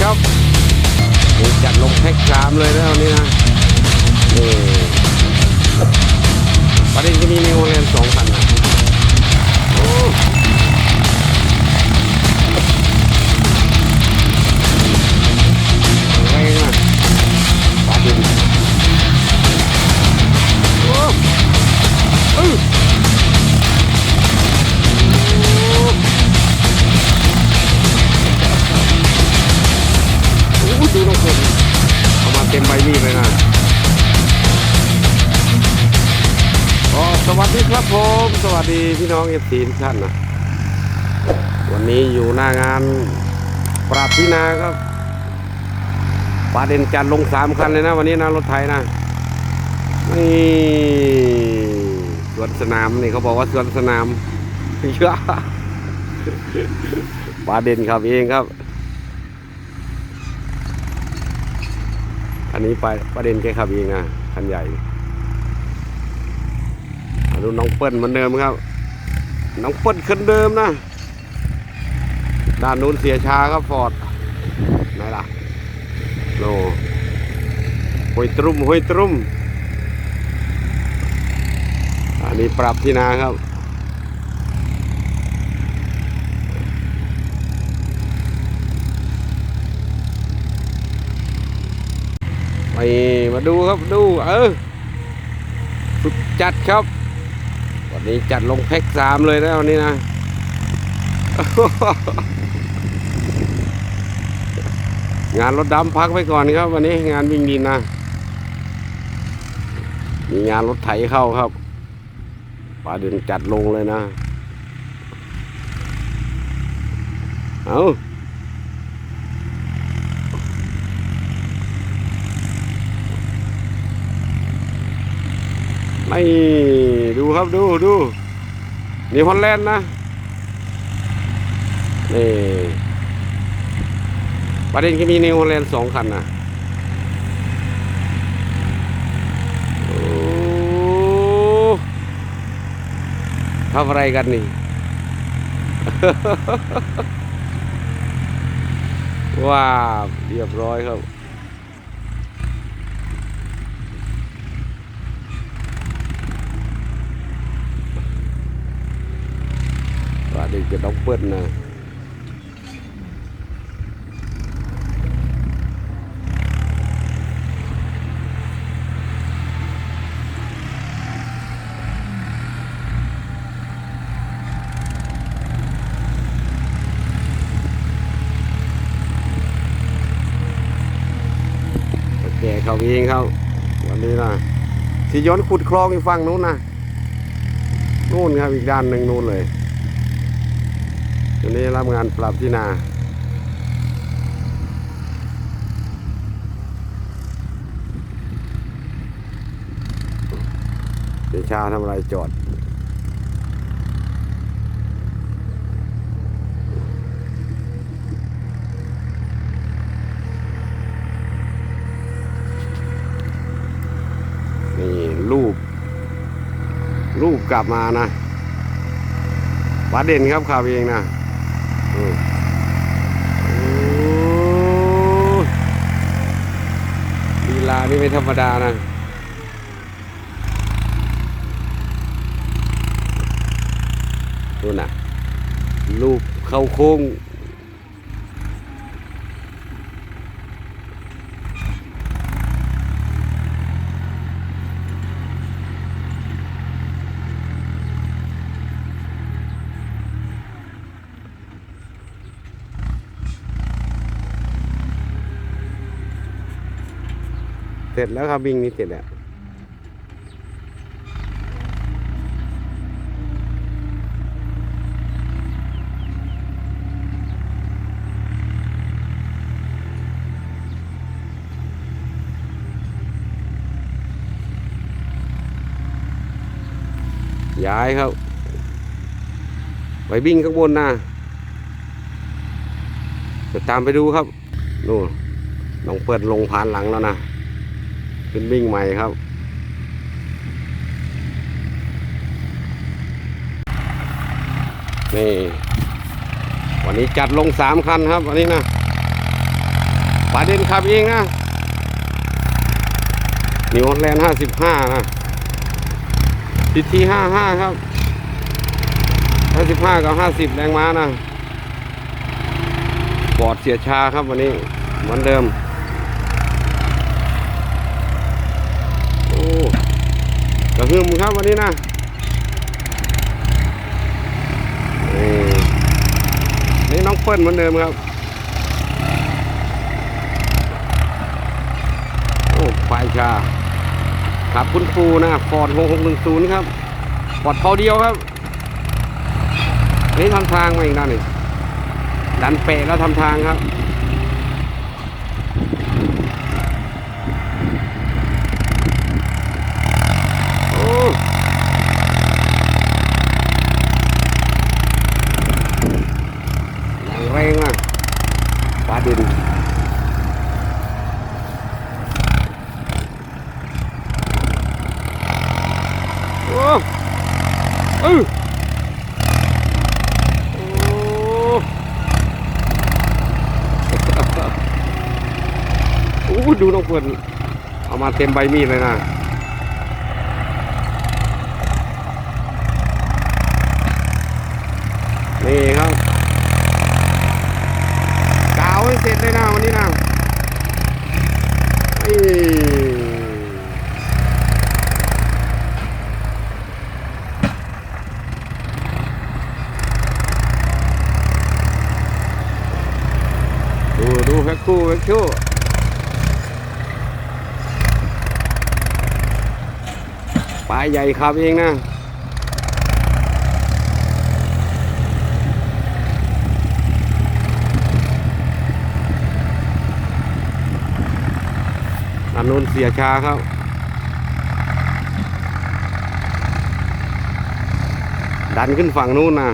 ครับจัดลงแพ็กสามเลยนะวันนี้นะนี่ประเด็นจะมีในิวแลนด์สองพันนะ สวัสดีพี่น้องเอฟซีทุกท่านนะวันนี้อยู่หน้างานปราบพินาครับปาเด่นจัดลงสามคันเลยนะ วันนี้นะรถไทยนะนี่สวนสนามนี่เขาบอกว่าสวนสนามเยอะปาเด่นครับเองครับอันนี้ไปประเด็นแค่ขับเองอะคันใหญ่ ดูน้องเปิ้ลเหมือนเดิมครับ น้องเปิ้ลคนเดิมนะ ด้านนู้นเสียชาครับฟอร์ดไหนล่ะโลห้ยตรุ่มห้ยตรุ่ม อันนี้ปรับที่นาครับไปมาดูครับดู เออสุดจัดครับ วันนี้จัดลงแพ็กสามเลยนะวันนี้นะงานรถดำพักไว้ก่อนครับ วันนี้งานวิ่งดินนะ มีงานรถไถเข้าครับป่าเดินจัดลงเลยนะ เอาไม่ ดูครับดูดูนี่ฮอลแลนด์นะนี่ประเด็นก็มีนิวฮอลแลนด์สองคันนะทำอะไรกันนี่ ว้าว เรียบร้อยครับ ว่าเด็กจะต้องเปิ้ลนะแกเขาเองครับวันนี้นะที่ย้อนขุดคลองอีกฝั่งนู้นนะนู่นครับอีกด้านหนึ่งนู่นเลย วันนี้รับงานปรับที่นาเดชาทำอะไรจอดนี่รูป รูปกลับมานะวัดเด่นครับข่าวเองนะ ลีลานี่ไม่ธรรมดานะดูนะลูกเข้าโค้ง เสร็จแล้วครับวิ่งนี้เสร็จแล้วย้ายครับ ไปวิ่งข้างบนนะจะตามไปดูครับนู่นน้องเปิดลงผ่านหลังแล้วนะ ขึ้นวิ่งใหม่ครับนี่วันนี้จัดลงสามคันครับวันนี้นะปาเด่นขับเองนะนิวฮอลแลนด์ห้าสิบห้านะทีทีห้าห้าครับห้าสิบห้ากับห้าสิบแรงม้านะบอดเสียชาครับวันนี้เหมือนเดิม โอ้ กระหึ่มครับวันนี้นะนี่นี่น้องเปิ้ลเหมือนเดิมครับโอ้ไฟชาขับคุณปูนะฟอร์ด6610ครับฟอร์ดเท่าเดียวครับนี่ทำทางมาอีกด้านหนึ่งดันเปะแล้วทำทางครับ โอ้อย่างแรงอะปลาดิน โอ้เออโอ้โอ้ ดูน้องเพื่อนเอามาเต็มใบมีดเลยนะนี่ครับกาวให้เสร็จเลยนะวันนี้นะเอ้ดูดูแพ็คคู่แพ็คคู่ปลายใหญ่ครับเองนะอันนู้นเสียชาครับดันขึ้นฝั่งนู้นนะ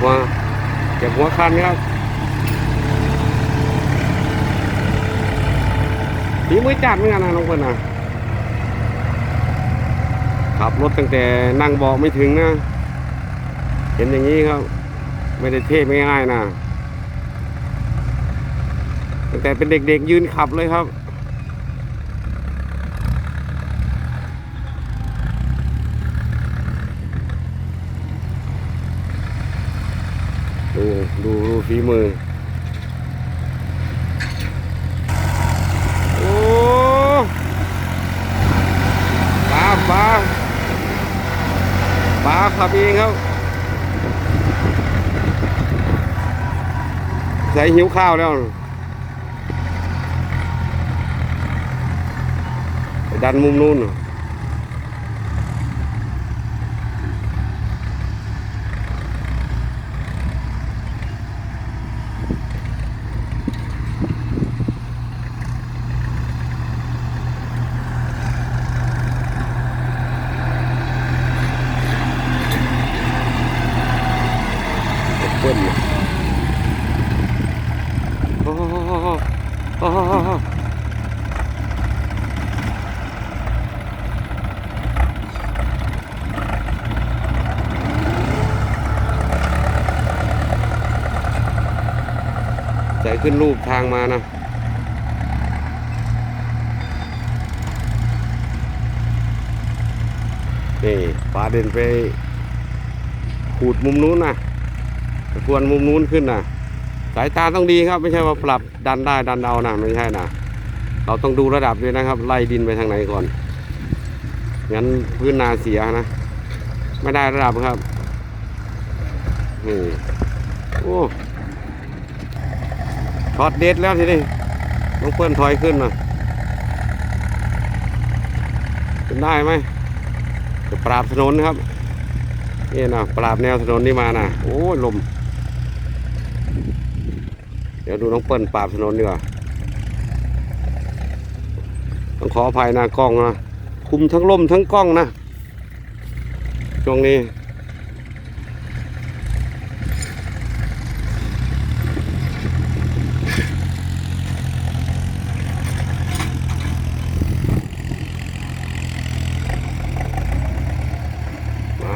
หัวเก็บหัวคันครับฝีมือจัดเหมือนกันนะน้องเปิ้ลนะขับรถตั้งแต่นั่งเบาะไม่ถึงนะ เห็นอย่างนี้ครับ ไม่ได้เทพง่ายๆนะตั้งแต่เป็นเด็กๆยืนขับเลยครับ ดูดูดูฝีมือ โอ้ปลาปลาปลาขับเองครับใส่หิวข้าวแล้ว ดันมุมนู้น เปิ้ลเนี่ยโอ้โหโอ้โหใจ ขึ้นรูปทางมานะนี่ปลาเด่นไปขูดมุมนู้นนะทวนมุมนู้นขึ้นนะสายตาต้องดีครับ ไม่ใช่ว่าปรับดันได้ดันเอานะไม่ใช่นะเราต้องดูระดับด้วยนะครับ ไล่ดินไปทางไหนก่อนงั้นพื้นนาเสียนะ ไม่ได้ระดับครับนี่โอ้ ช็อตเด็ดแล้วทีนี้ต้องเพื่อนถอยขึ้นนะเป็นได้ไหมจะปราบถนนครับนี่นะปราบแนวถนนนี่มานะโอ้ลม เดี๋ยวดูน้องเปิ้ลปราบถนนดีกว่าต้องขออภัยนะกล้องนะคุมทั้งลมทั้งกล้องนะช่วงนี้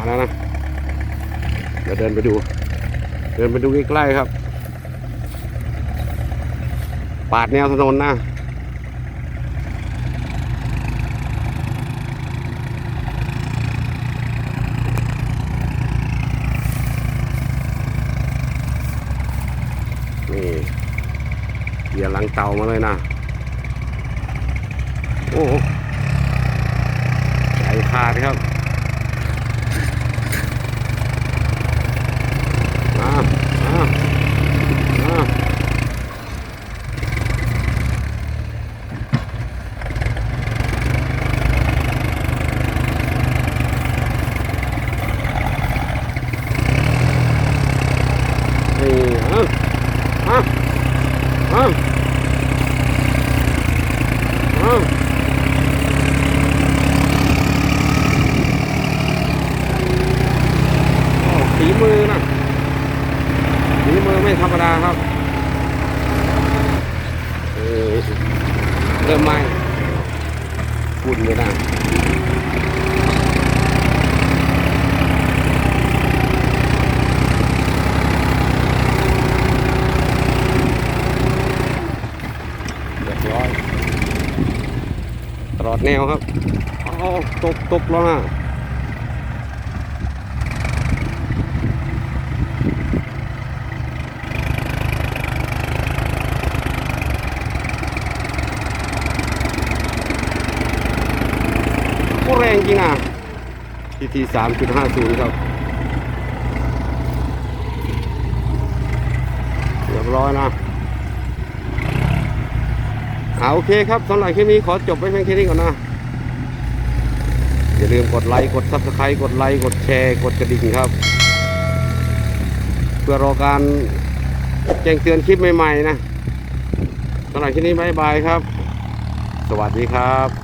แล้วนะ เเดินไปดู เดินไปดูใกล้ๆครับ ปาดแนวถนนนะนี่เหยียหลังเตามาเลยนะ โอ้โหใจขาดครับมามามานี่อะอะอะอะ โอ้ ฝีมือนะฝีมือไม่ธรรมดาครับเออเริ่มไหม้ฝุ่นเลยนะเรียบร้อยตลอดแนวครับ เอาตกตกแล้วนะ จริงอะทีทีสามจุดห้าศูนย์ครับเรียบร้อยนะเอาโอเคครับสำหรับคลิปนี้ขอจบไว้เพียงแค่นี้ก่อนนะ อย่าลืมกดไลค์ กดซับสไครต์กดไลค์ กดแชร์ กดกระดิ่งครับ เพื่อรอการแจ้งเตือนคลิปใหม่ ๆ นะสำหรับคลิปนี้บายบายครับ สวัสดีครับ